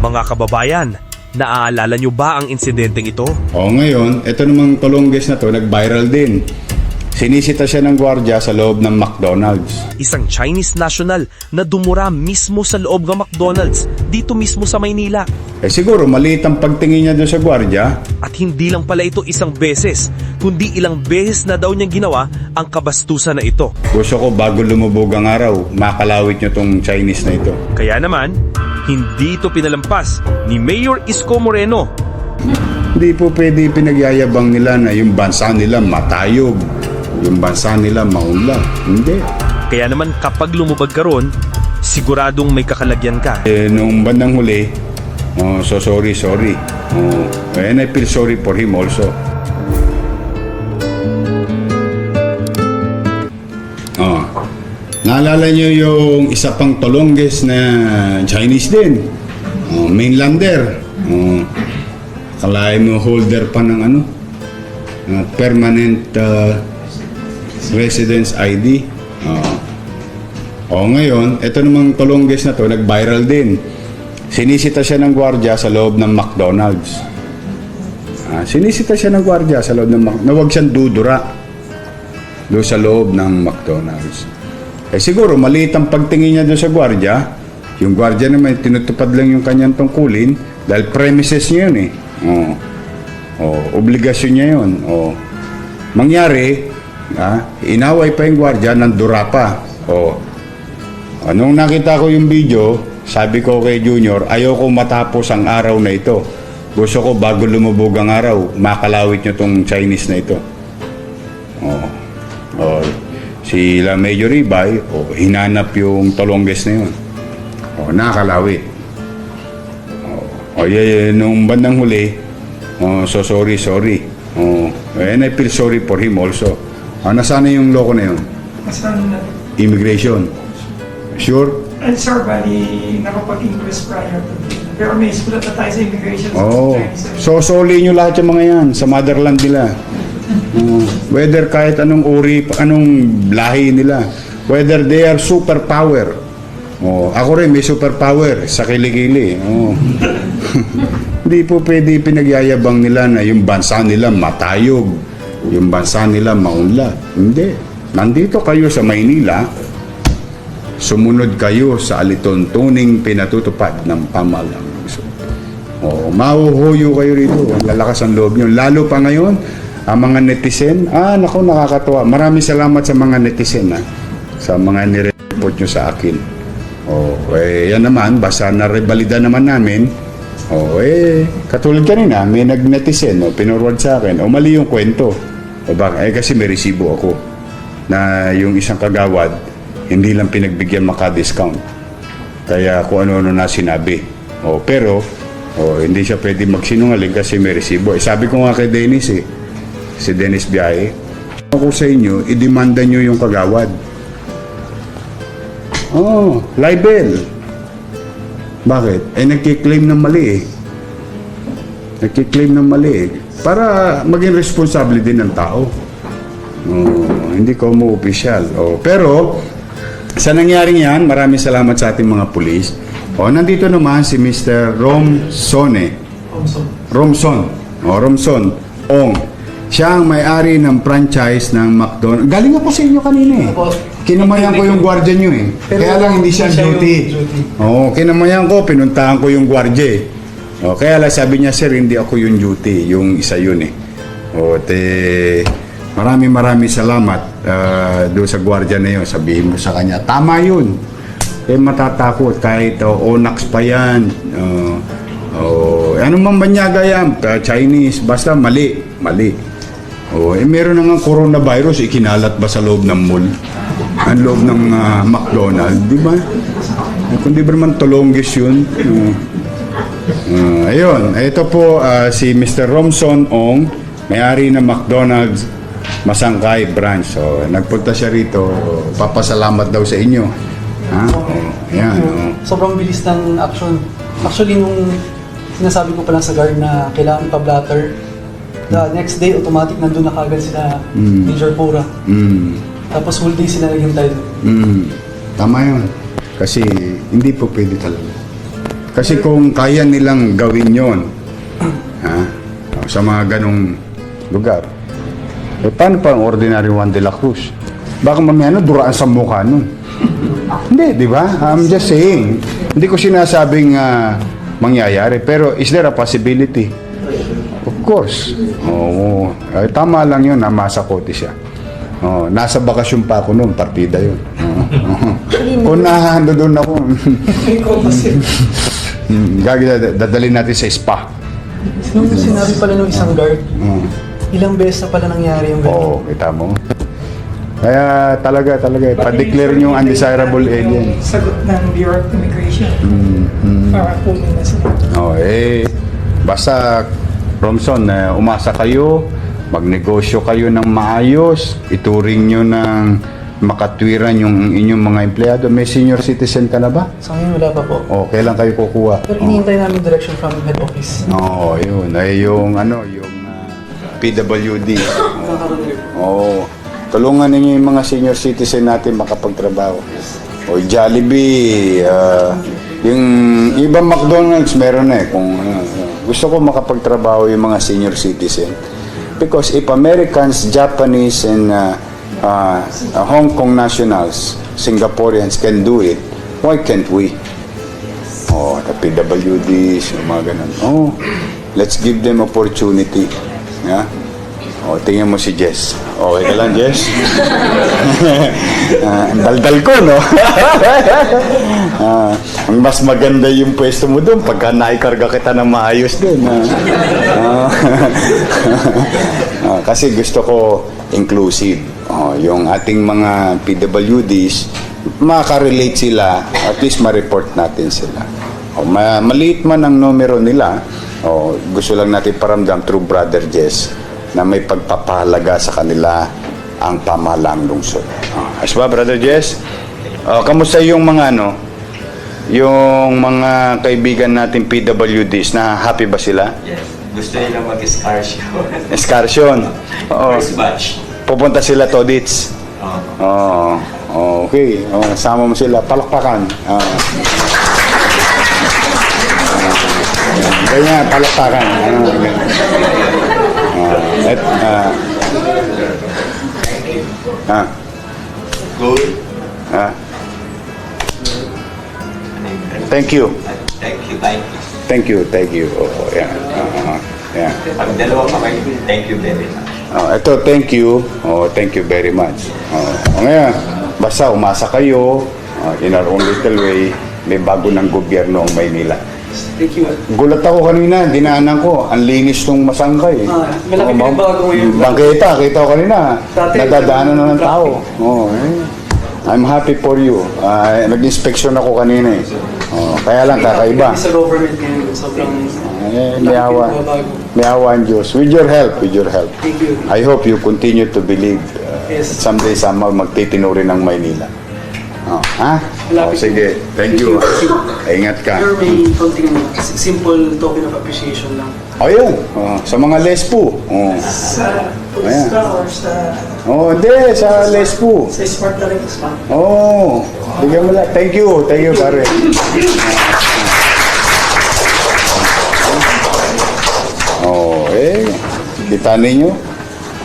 Mga kababayan, naaalala nyo ba ang insidenteng ito? O ngayon, ito namang Colonges na to, nag-viral din. Sinisita siya ng gwardya sa loob ng McDonald's. Isang Chinese national na dumura mismo sa loob ng McDonald's dito mismo sa Maynila. Eh siguro, maliit ang pagtingin niya doon sa gwardya. At hindi lang pala ito isang beses, kundi ilang beses na daw niyang ginawa ang kabastusan na ito. Gusto ko bago lumubog ang araw, makalawit niyo tong Chinese na ito. Kaya naman, hindi ito pinalampas ni Mayor Isko Moreno Hindi po pwede pinagyayabang nila na yung bansa nila matayog, yung bansa nila maunlad. Hindi. Kaya naman kapag lumubag ka ron, siguradong may kakalagyan ka. Eh, nung bandang huli, oh, so sorry, sorry. Oh, and I feel sorry for him also. Oh. Naalala niyo yung isa pang tolongges na Chinese din. Oh, mainlander. Oh, kalahin mo holder pa ng ano? uh, permanent uh, residence ID. Oh. O ngayon, ito namang Colonges na to, nag-viral din. Sinisita siya ng gwardya sa loob ng McDonald's. Ah, sinisita siya ng gwardya sa loob ng McDonald's. Na huwag siyang dudura doon sa loob ng McDonald's. Eh siguro, maliit ang pagtingin niya doon sa gwardya. Yung gwardya naman, tinutupad lang yung kanyang tungkulin dahil premises niya yun eh. Oh. Oh, obligasyon niya yun. Oh. Mangyari, ah, inaway pa yung gwardya, nandura pa. Oh. Anong nakita ko yung video, sabi ko kay Junior, ayoko matapos ang araw na ito. Gusto ko bago lumubog ang araw, makalawit nyo tong Chinese na ito. Oh. Oh. Sila Major Ibay, oh, hinanap yung tolongges na yun. Oh, nakalawit. Oh, oh yeah, yeah, nung bandang huli, oh, so sorry, sorry. Oh, and I feel sorry for him also. Ah, nasaan na yung loko na yun? Asan na? Immigration. Sure? And sir, bali nakapag-inquest prior to Pero may sulat na tayo sa immigration Oo. Chinese. So, soli nyo lahat yung mga yan sa motherland nila. Oo. whether kahit anong uri, anong lahi nila. Whether they are superpower. Oh, ako rin may superpower sa kilikili. Oh. Hindi po pwede pinagyayabang nila na yung bansa nila matayog. Yung bansa nila maunlad. Hindi. Nandito kayo sa Maynila, sumunod kayo sa alituntuning pinatutupad ng pamalang Oo, mahuhuyo kayo rito. Ang lalakas ang loob nyo. Lalo pa ngayon, ang mga netizen, ah, naku, nakakatuwa. Maraming salamat sa mga netizen, ah, sa mga nire-report nyo sa akin. Oh, eh, yan naman, basta narebalida naman namin, oh, eh, katulad kanina, may nag-netizen, oh, pinorward sa akin, oh, mali yung kwento. O baka, eh, kasi may resibo ako na yung isang kagawad, hindi lang pinagbigyan maka-discount. Kaya kung ano-ano na sinabi. O, pero, o, hindi siya pwede magsinungaling kasi may resibo. Eh, sabi ko nga kay Dennis eh, si Dennis Biaye, ako sa inyo, idemanda nyo yung kagawad. Oh, libel. Bakit? Eh, nagkiklaim ng mali eh. Nagkiklaim ng mali eh. Para maging responsable din ng tao. Oh, hindi ko mo opisyal. Oh, pero, sa nangyaring yan, maraming salamat sa ating mga pulis. O, nandito naman si Mr. Rom Sone. Also, Romson. O, Romson. Ong. Siya ang may-ari ng franchise ng McDonald's. Galing ako sa inyo kanina eh. Opo. Kinamayan ko yung gwardiya nyo eh. Pero kaya lang hindi siya duty. duty. Oo, kinamayan ko, pinuntahan ko yung gwardiya eh. O, kaya lang sabi niya, sir, hindi ako yung duty. Yung isa yun eh. O, te, maraming maraming salamat ah, doon sa gwardiya na yun. Sabihin mo sa kanya, tama yun. Eh, matatakot kahit oh, Onax pa yan. Oh, oh, ano man banyaga yan, ah, Chinese, basta mali, mali. Oh, eh meron na nga coronavirus, ikinalat ba sa loob ng mall? Ang loob ng ah, McDonald's, di ba? Eh, kung di ba naman tulonggis yun? Oh. Ah, ayun, ito po ah, si Mr. Romson Ong, may-ari ng McDonald's Masangkay branch. So, nagpunta siya rito, papasalamat daw sa inyo. Ha? Oh, ayan, oh. sobrang bilis ng action. Actually, nung sinasabi ko pa lang sa guard na kailangan pa-blatter, the next day, automatic nandun na kagad sila Mm. Major Pura. Mm. Tapos whole day sila naging tayo. Mm. Tama yun. Kasi hindi po pwede talaga. Kasi kung kaya nilang gawin yon ha, sa mga ganong lugar, eh paano pa ang ordinary Juan de la Cruz? Baka mamaya ano, duraan sa mukha nun. Hindi, di ba? I'm just saying. Hindi ko sinasabing ah, mangyayari, pero is there a possibility? Course. Oo. Ay, tama lang yun, namasa kote siya. Oo, nasa bakasyon pa ako noon, partida yun. Kung nahahando doon ako, hmm, gagi- dadalhin natin sa spa. Nung sinabi pala nung isang guard, Oo. ilang beses na pala nangyari yung ganun. Oo, kita mo. Kaya talaga, talaga, eh, pa-declare yung undesirable alien. Yung sagot ng Bureau of Immigration. Para kunin na sila. Oh, eh, basta, Romson, eh, umasa kayo, magnegosyo kayo ng maayos, ituring nyo ng makatwiran yung inyong mga empleyado. May senior citizen ka na ba? Sa ngayon wala pa po. O, kailan kayo kukuha? Pero hinihintay namin direction from head office. Oo, oh, yun. Ay, yung ano, yung ah, PWD. Oo. Tulungan ninyo yung mga senior citizen natin makapagtrabaho. O Jollibee, ah, yung ibang McDonald's meron na eh. Kung, ano, gusto ko makapagtrabaho yung mga senior citizen. Because if Americans, Japanese, and ah, ah, Hong Kong nationals, Singaporeans can do it, why can't we? Oh, the PWDs, yung mga ganun. Oh, let's give them opportunity. Yeah? Oh, tingnan mo si Jess. Okay ka lang, Jess? Ah, ang daldal ko, no? Ah, ang mas maganda yung pwesto mo doon pagka naikarga kita ng maayos doon. Ah. Ah, kasi gusto ko inclusive. Oh, yung ating mga PWDs, makarelate sila, at least ma-report natin sila. O, ma- maliit man ang numero nila, o, gusto lang natin paramdam through Brother Jess na may pagpapahalaga sa kanila ang pamahalaang lungsod. O, ayos ba, Brother Jess? O, kamusta yung mga ano, yung mga kaibigan natin PWDs na happy ba sila? Yes. Gusto nila mag-excursion. Excursion. Oo. First batch. Pupunta sila Todits. Oo. Oo. okay. Oh, sama mo sila. Palakpakan. Ah. Ganyan, palakpakan. Ah, ganyan. Et, ah. Ah, Good. ah. Thank you. Thank you, thank you. Thank you, thank you. Oo, yan. Ah, ah, yan. Pag dalawa kamay, thank you very much. Oh, ito, thank you. Oh, thank you very much. Oh, ngayon, basta umasa kayo, oh, in our own little way, may bago ng gobyerno ang Maynila. Thank you. Gulat ako kanina, dinaanan ko, ang linis ng masangkay. Ah, malaki Oh, bago. Bangketa, kita ko kanina. Dati, Nadadaanan na ng traffic. tao. Oh, eh. I'm happy for you. Ah, nag-inspection ako kanina eh. Oh, kaya lang kakaiba. Sa government ngayon, sobrang Eh, may awa. May awa ang Diyos. With your help, with your help. Thank you. I hope you continue to believe uh, Yes. someday somehow magtitino rin ng Maynila. Oh, ha? Oh, Malapit sige. Thank you. Ingat ka. Pero may konting ano, s- simple token of appreciation lang. O yun. Oh, sa mga lespo. Oh. Sa Ayan. ka or sa, Oh, hindi. Sa lespo. sa smart na rin smart. Oh. Bigyan mo lang. Thank you. Thank you, pare. Oh, eh. Kita ninyo.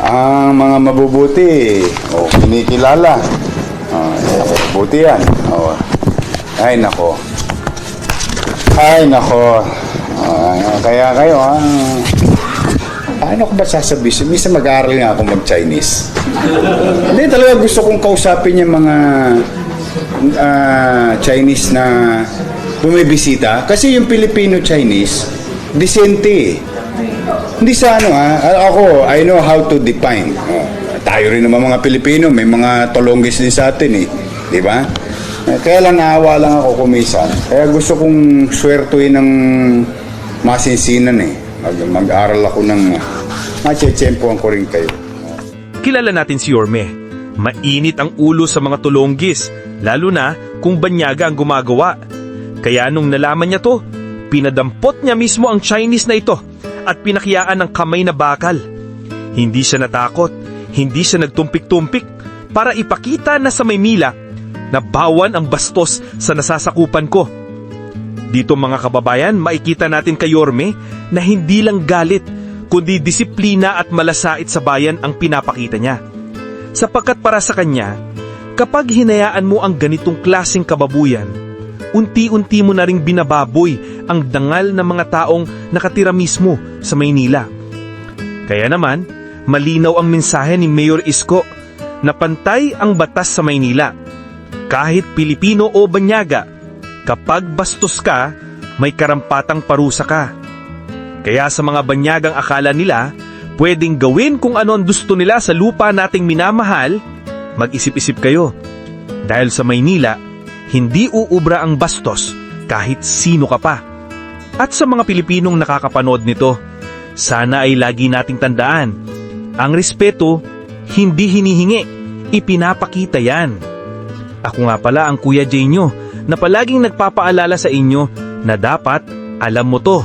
Ang mga mabubuti, oh, kinikilala. Oh, eh, buti yan. Oh. Ay, nako. Ay, nako. Ah, kaya kayo, ha? Paano ko ba sasabihin? Minsan mag-aaral nga ako mag-Chinese. Hindi, talaga gusto kong kausapin yung mga ah, Chinese na bumibisita. Kasi yung Filipino-Chinese, decente eh. Hindi sa ano ha, ako, I know how to define. Oh, tayo rin naman mga Pilipino, may mga tolonggis din sa atin eh. Di ba? Eh, Kaya lang naawa lang ako kumisan. Kaya gusto kong swertuin ng masinsinan eh. Mag, mag-aral ako ng machechempoan ko rin kayo. Kilala natin si Yorme. Mainit ang ulo sa mga tulonggis, lalo na kung banyaga ang gumagawa. Kaya nung nalaman niya to, pinadampot niya mismo ang Chinese na ito at pinakiyaan ng kamay na bakal. Hindi siya natakot, hindi siya nagtumpik-tumpik para ipakita na sa Maynila na bawan ang bastos sa nasasakupan ko. Dito mga kababayan, makikita natin kay Yorme na hindi lang galit, kundi disiplina at malasait sa bayan ang pinapakita niya. Sapagkat para sa kanya, kapag hinayaan mo ang ganitong klaseng kababuyan, unti-unti mo na ring binababoy ang dangal ng mga taong nakatira mismo sa Maynila. Kaya naman, malinaw ang mensahe ni Mayor Isko na pantay ang batas sa Maynila. Kahit Pilipino o Banyaga, kapag bastos ka, may karampatang parusa ka. Kaya sa mga banyagang akala nila, pwedeng gawin kung ano ang gusto nila sa lupa nating minamahal, mag-isip-isip kayo. Dahil sa Maynila, hindi uubra ang bastos kahit sino ka pa. At sa mga Pilipinong nakakapanood nito, sana ay lagi nating tandaan, ang respeto hindi hinihingi, ipinapakita yan. Ako nga pala ang Kuya Jay nyo na palaging nagpapaalala sa inyo na dapat alam mo to